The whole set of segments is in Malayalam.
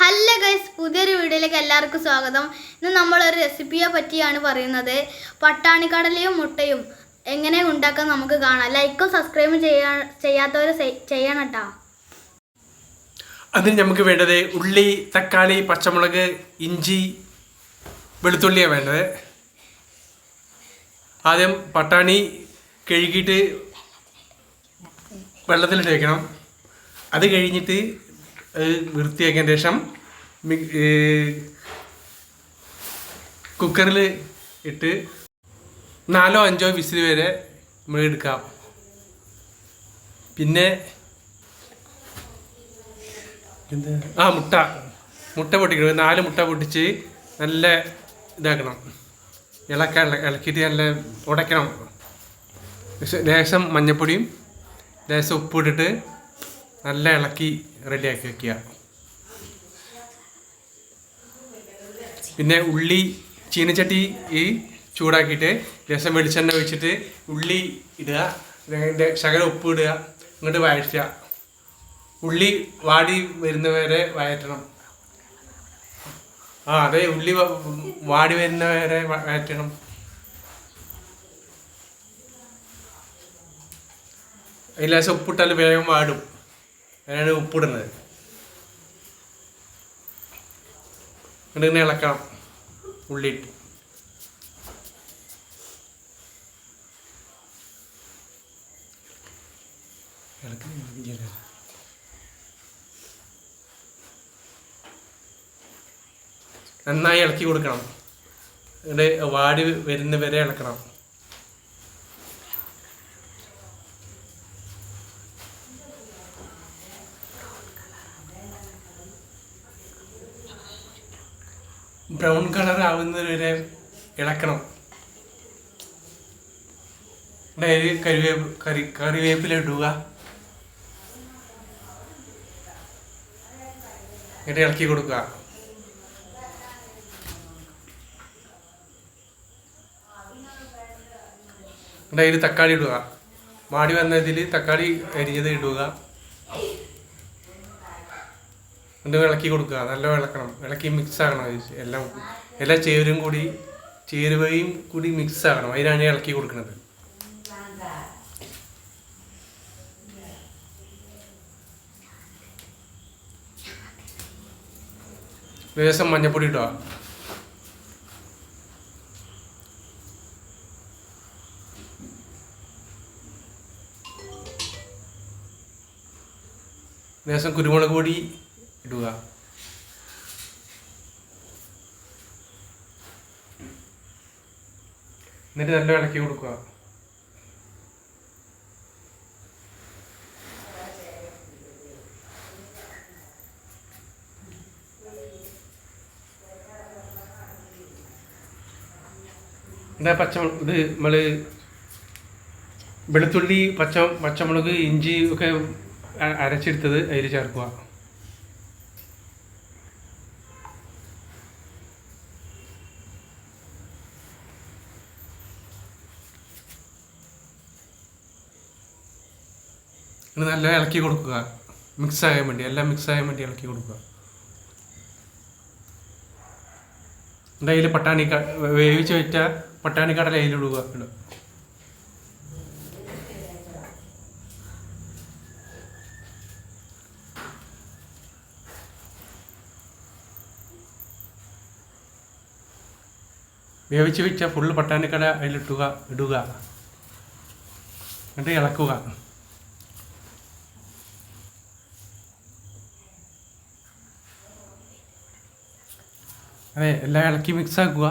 ഹലോ ഗൈസ് പുതിയൊരു വീഡിയോയിലേക്ക് എല്ലാവർക്കും സ്വാഗതം. ഇന്ന് നമ്മളൊരു റെസിപ്പിയെ പറ്റിയാണ് പറയുന്നത്. പട്ടാണിക്കടലയും മുട്ടയും എങ്ങനെ ഉണ്ടാക്കാൻ നമുക്ക് കാണാം. ലൈക്കും സബ്സ്ക്രൈബും ചെയ്യാ ചെയ്യാത്തവർ ചെയ്യണം കേട്ടോ. അതിന് നമുക്ക് വേണ്ടത് ഉള്ളി തക്കാളി പച്ചമുളക് ഇഞ്ചി വെളുത്തുള്ളിയാണ് വേണ്ടത്. ആദ്യം പട്ടാണി കഴുകിയിട്ട് വെള്ളത്തിലിട്ട് വെക്കണം. അത് കഴിഞ്ഞിട്ട് വൃത്തിയാക്കിയതിന് ശേഷം കുക്കറിൽ ഇട്ട് നാലോ അഞ്ചോ വിസിൽ വരെ നമ്മൾ എടുക്കാം. പിന്നെ ആ മുട്ട. മുട്ട പൊട്ടിക്കണം. നാല് മുട്ട പൊട്ടിച്ച് നല്ല ഇതാക്കണം. ഇളക്കാൻ ഇളക്കിയിട്ട് നല്ല ഉടയ്ക്കണം. ലേശം- ലേശം മഞ്ഞപ്പൊടിയും ലേശം ഉപ്പിട്ടിട്ട് നല്ല ഇളക്കി റെഡിയാക്കി വെക്കുക. പിന്നെ ഉള്ളി ചീനച്ചട്ടി ഈ ചൂടാക്കിയിട്ട് രസം വെളിച്ചെണ്ണ ഒഴിച്ചിട്ട് ഉള്ളി ഇടുക. അതിന്റെ ശകലം ഉപ്പ് ഇടുക. എന്നിട്ട് വഴറ്റുക. ഉള്ളി വാടി വരുന്നവരെ വഴറ്റണം. ആ അതെ ഉള്ളി വാടി വരുന്നവരെ വഴറ്റണം. അതിൽ ലേശം ഉപ്പിട്ടാൽ വേഗം വാടും. അതിനാണ് ഉപ്പിടുന്നത്. എന്നിട്ട് ഇങ്ങനെ ഇളക്കണം. ഉള്ളിട്ട് നന്നായി ഇളക്കി കൊടുക്കണം. എന്നിട്ട് വാടി വരുന്നവരെ ഇളക്കണം. ബ്രൗൺ കളർ ആവുന്നത് വരെ ഇളക്കണം. ഡയറി കരിവേപ്പ് കറി കറിവേപ്പില ഇടുക. എന്നിട്ട് ഇളക്കി കൊടുക്കുക. എന്നിട്ട് അതിൽ തക്കാളി ഇടുക. മാടി വന്നതിൽ തക്കാളി അരിഞ്ഞത് ഇടുക. എന്നിട്ട് ഇളക്കി കൊടുക്കുക. നല്ല ഇളക്കണം ഇളക്കി മിക്സ് ആക്കണം. എല്ലാം എല്ലാ ചേരും കൂടി ചേരുവയും കൂടി മിക്സ് ആകണം അതിനാണ് ഇളക്കി കൊടുക്കുന്നത്. ലേശം മഞ്ഞപ്പൊടി ഇട്ടോ ലേശം കുരുമുളക് പൊടി ഇടുക എന്നിട്ട് നല്ല ഇളക്കി കൊടുക്കുക. എന്താ പച്ചമുളക് ഇത് നമ്മൾ വെളുത്തുള്ളി പച്ച പച്ചമുളക് ഇഞ്ചി ഒക്കെ അരച്ചെടുത്തത് അതിൽ ചേർക്കുക. ഇത് നല്ല ഇളക്കി കൊടുക്കുക. മിക്സ് ആകാൻ വേണ്ടി എല്ലാം മിക്സ് ആകാൻ വേണ്ടി ഇളക്കി കൊടുക്കുക. എന്നിട്ട് അതിൽ പട്ടാണി വേവിച്ച് വെച്ച പട്ടാണി കടല അതിലിടുക. ഇടുക. വേവിച്ച് വെച്ച ഫുള്ള് പട്ടാണിക്കട അതിലിട്ടുക ഇടുക. എന്നിട്ട് ഇളക്കുക. അതെ എല്ലാം ഇളക്കി മിക്സ് ആക്കുക.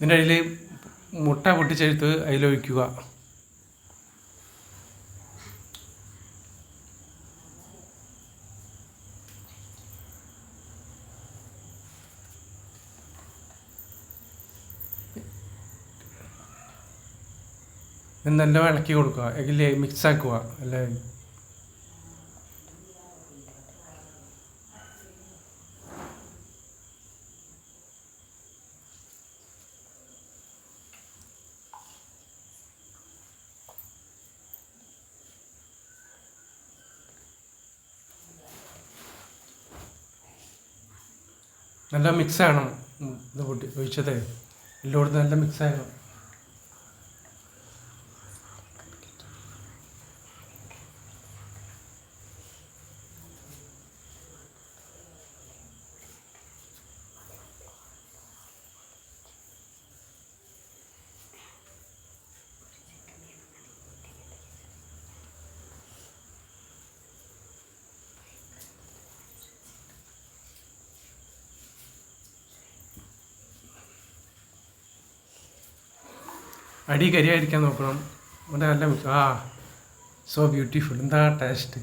ഇതിന്റെ അതിൽ മുട്ട പൊട്ടിച്ചെടുത്ത് അതിലൊഴിക്കുക. എന്നെല്ലാം ഇളക്കി കൊടുക്കുക അല്ലെങ്കിൽ മിക്സ് ആക്കുക അല്ലേ? നല്ല മിക്സ് ആണ് ഇത് കൂട്ടി ഒഴിച്ചത്. എല്ലായിടത്തും നല്ല മിക്സ് ആയിരുന്നു അടി കരിയായിരിക്കാൻ നോക്കണം. അവന്റെ നല്ല ആ സോ ബ്യൂട്ടിഫുൾ എന്താ ടേസ്റ്റ്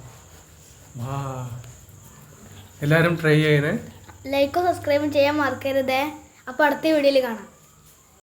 വാ. എല്ലാവരും ട്രൈ ചെയ്യണേ. ലൈക്കും സബ്സ്ക്രൈബും ചെയ്യാൻ മറക്കരുതേ. അപ്പോൾ അടുത്ത വീഡിയോയിൽ കാണാം.